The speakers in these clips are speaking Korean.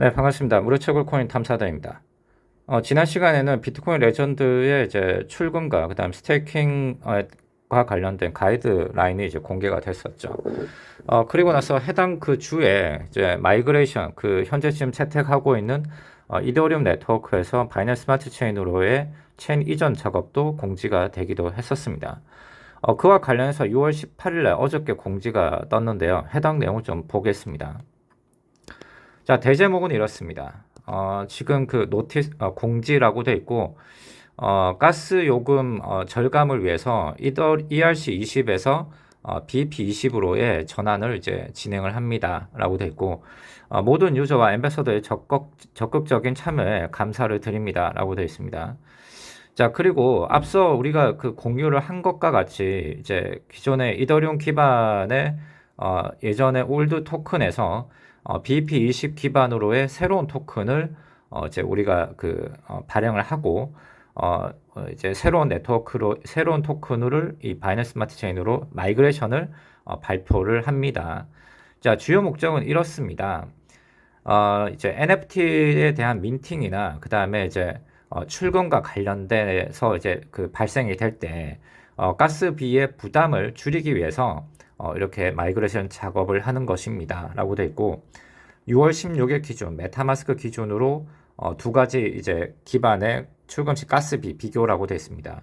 네, 반갑습니다. 무료채굴 코인 탐사다입니다. 어, 지난 시간에는 비트코인 레전드의 이제 출금과 그다음 스테이킹과 관련된 가이드라인이 이제 공개가 됐었죠. 어, 그리고 나서 해당 그 주에 이제 마이그레이션 그 현재 지금 채택하고 있는 어, 이더리움 네트워크에서 바이낸스 스마트 체인으로의 체인 이전 작업도 공지가 되기도 했었습니다. 어, 그와 관련해서 6월 18일 날 어저께 공지가 떴는데요. 해당 내용을 좀 보겠습니다. 자, 대제목은 이렇습니다. 어, 지금 그 노티스, 어, 공지라고 돼 있고, 어, 가스 요금 어, 절감을 위해서 ERC20에서 어, BP20으로의 전환을 이제 진행을 합니다. 라고 돼 있고, 어, 모든 유저와 엠베서더의 적극, 적극적인 참여에 감사를 드립니다. 라고 되어 있습니다. 자, 그리고 앞서 우리가 그 공유를 한 것과 같이 이제 기존의 이더리움 기반의 어, 예전의 올드 토큰에서 어, BP20 기반으로의 새로운 토큰을 어, 이제 우리가 그 어, 발행을 하고 어, 어, 이제 새로운 네트워크로 새로운 토큰을 이 바이낸스 스마트 체인으로 마이그레이션을 어, 발표를 합니다. 자, 주요 목적은 이렇습니다. 어, 이제 NFT에 대한 민팅이나 그 다음에 이제 어, 출금과 관련돼서 이제 그 발생이 될때 어, 가스비의 부담을 줄이기 위해서 어, 이렇게 마이그레이션 작업을 하는 것입니다. 라고 되어 있고 6월 16일 기준 메타마스크 기준으로 어, 두 가지 이제 기반의 출금 시 가스비 비교라고 되어 있습니다.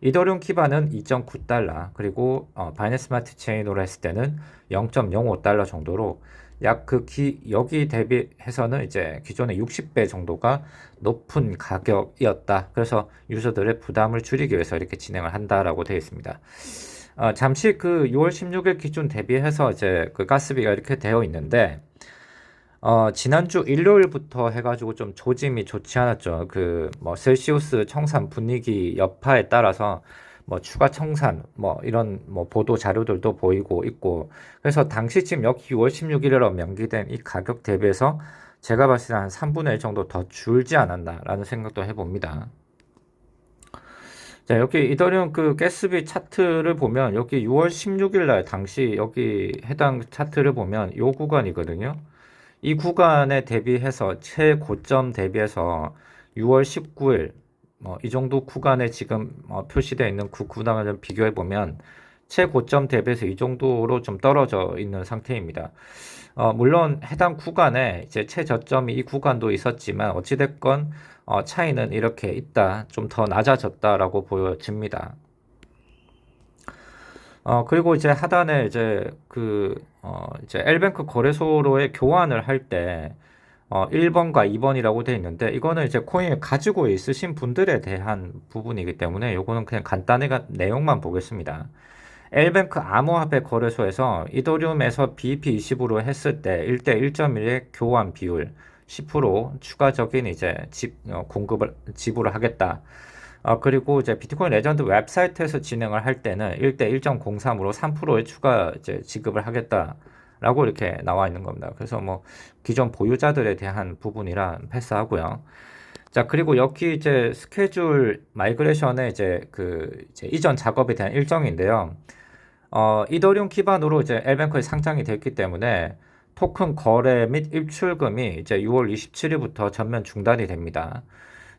이더리움 기반은 2.9달러 그리고 어, 바이낸스 스마트 체인으로 했을 때는 0.05달러 정도로 약 그 기 여기 대비해서는 이제 기존의 60배 정도가 높은 가격이었다. 그래서 유저들의 부담을 줄이기 위해서 이렇게 진행을 한다라고 되어 있습니다. 어, 잠시 그 6월 16일 기준 대비해서 이제 그 가스비가 이렇게 되어 있는데 어, 지난주 일요일부터 해가지고 좀 조짐이 좋지 않았죠. 그 뭐 셀시우스 청산 분위기 여파에 따라서 뭐 추가 청산 뭐 이런 뭐 보도 자료들도 보이고 있고 그래서 당시 지금 여기 6월 16일로 명기된 이 가격 대비해서 제가 봤을 때 한 3분의 1 정도 더 줄지 않았나라는 생각도 해봅니다. 자, 여기 이더리움 그 가스비 차트를 보면 여기 6월 16일 날 당시 여기 해당 차트를 보면 요 구간이거든요. 이 구간에 대비해서 최고점 대비해서 6월 19일 뭐 이 정도 구간에 지금 어, 표시되어 있는 그 구간을 좀 비교해 보면 최고점 대비해서 이 정도로 좀 떨어져 있는 상태입니다. 어, 물론 해당 구간에 이제 최저점이 이 구간도 있었지만 어찌됐건 어, 차이는 이렇게 있다. 좀 더 낮아졌다라고 보여집니다. 어, 그리고 이제 하단에 이제 그, 어, 이제 엘뱅크 거래소로의 교환을 할 때, 어, 1번과 2번이라고 되어 있는데, 이거는 이제 코인을 가지고 있으신 분들에 대한 부분이기 때문에, 요거는 그냥 간단히 내용만 보겠습니다. 엘뱅크 암호화폐 거래소에서 이더리움에서 BP20으로 했을 때 1대 1.1의 교환 비율 10% 추가적인 이제 집, 어, 공급을 지불을 하겠다. 어, 그리고 이제 비트코인 레전드 웹사이트에서 진행을 할 때는 1대 1.03으로 3%의 추가 이제 지급을 하겠다 라고 이렇게 나와 있는 겁니다. 그래서 뭐 기존 보유자들에 대한 부분이라 패스하고요. 자, 그리고 여기 이제 스케줄 마이그레이션의 이제 그 이제 이전 작업에 대한 일정인데요. 어, 이더리움 기반으로 이제 엘뱅크에 상장이 됐기 때문에 토큰 거래 및 입출금이 이제 6월 27일부터 전면 중단이 됩니다.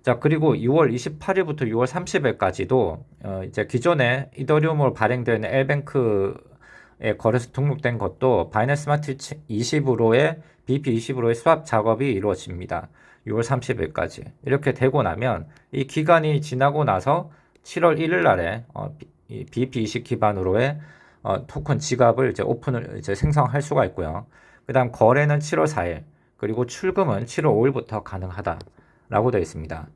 자, 그리고 6월 28일부터 6월 30일까지도 어, 이제 기존에 이더리움으로 있는 엘뱅크에 거래소 등록된 것도 바이낸스 스마트 20으로의 BP20으로의 스왑 작업이 이루어집니다. 6월 30일까지. 이렇게 되고 나면 이 기간이 지나고 나서 7월 1일 날에 어, BP20 기반으로의 어, 토큰 지갑을 이제 오픈을 이제 생성할 수가 있고요. 그 다음 거래는 7월 4일, 그리고 출금은 7월 5일부터 가능하다라고 되어 있습니다.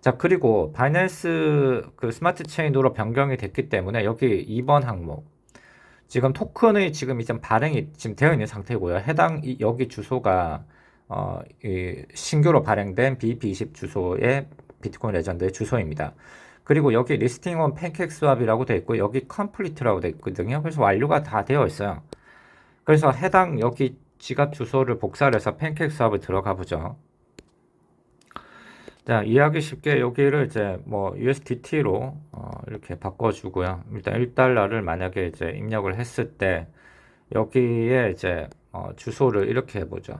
자, 그리고 바이낸스 그 스마트 체인으로 변경이 됐기 때문에 여기 2번 항목. 지금 토큰의 지금 이제 발행이 지금 되어 있는 상태고요. 해당 이, 여기 주소가 어, 이 신규로 발행된 BP20 주소의 비트코인 레전드의 주소입니다. 그리고 여기 리스팅 온 팬케이크 스왑이라고 되어 있고 여기 컴플리트라고 되어 있거든요. 그래서 완료가 다 되어 있어요. 그래서 해당 여기 지갑 주소를 복사를 해서 팬케이크 스왑을 들어가 보죠. 자, 이해하기 쉽게 여기를 이제 뭐 USDT로 어, 이렇게 바꿔주고요. 일단 1달러를 만약에 이제 입력을 했을 때 여기에 이제 어, 주소를 이렇게 해보죠.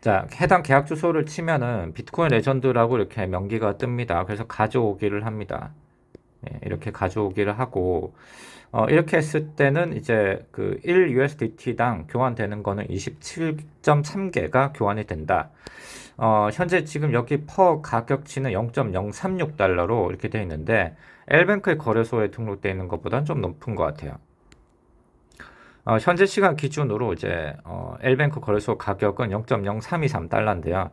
자, 해당 계약 주소를 치면은 비트코인 레전드라고 이렇게 명기가 뜹니다. 그래서 가져오기를 합니다. 예, 이렇게 가져오기를 하고, 어, 이렇게 했을 때는 이제 그 1 USDT당 교환되는 거는 27.3개가 교환이 된다. 어, 현재 지금 여기 퍼 가격치는 0.036달러로 이렇게 되어 있는데, 엘뱅크의 거래소에 등록되어 있는 것보다는 좀 높은 것 같아요. 어, 현재 시간 기준으로 이제 어, 엘뱅크 거래소 가격은 0.0323달러인데요.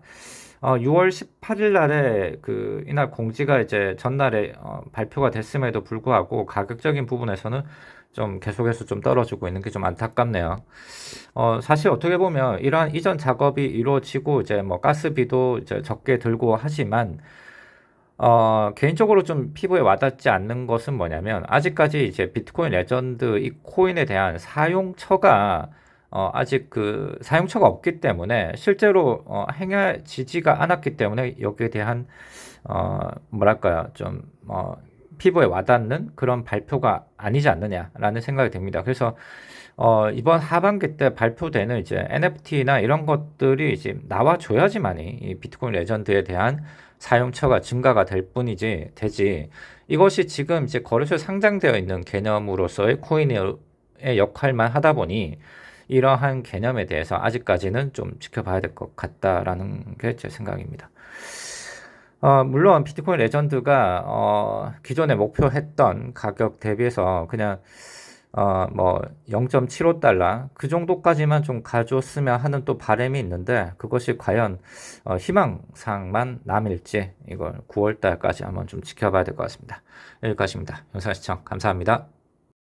어, 6월 18일 날에 그 이날 공지가 이제 전날에 어, 발표가 됐음에도 불구하고 가격적인 부분에서는 좀 계속해서 좀 떨어지고 있는 게 좀 안타깝네요. 어, 사실 어떻게 보면 이러한 이전 작업이 이루어지고 이제 뭐 가스비도 이제 적게 들고 하지만 어, 개인적으로 좀 피부에 와닿지 않는 것은 뭐냐면, 아직까지 이제 비트코인 레전드 이 코인에 대한 사용처가, 어, 아직 그 사용처가 없기 때문에, 실제로, 어, 행해지지가 않았기 때문에, 여기에 대한, 어, 뭐랄까요, 좀, 어, 피부에 와닿는 그런 발표가 아니지 않느냐라는 생각이 듭니다. 그래서, 어, 이번 하반기 때 발표되는 이제 NFT나 이런 것들이 이제 나와줘야지만이 이 비트코인 레전드에 대한 사용처가 증가가 될 뿐이지 되지 이것이 지금 이제 거래소에 상장되어 있는 개념으로서의 코인의 역할만 하다 보니 이러한 개념에 대해서 아직까지는 좀 지켜봐야 될 것 같다라는 게 제 생각입니다. 어, 물론 비트코인 레전드가 어, 기존에 목표했던 가격 대비해서 그냥 어, 뭐 0.75달러 그 정도까지만 좀 가줬으면 하는 또 바람이 있는데 그것이 과연 어, 희망상만 남일지 이걸 9월 달까지 한번 좀 지켜봐야 될 것 같습니다. 여기까지입니다. 영상 시청 감사합니다.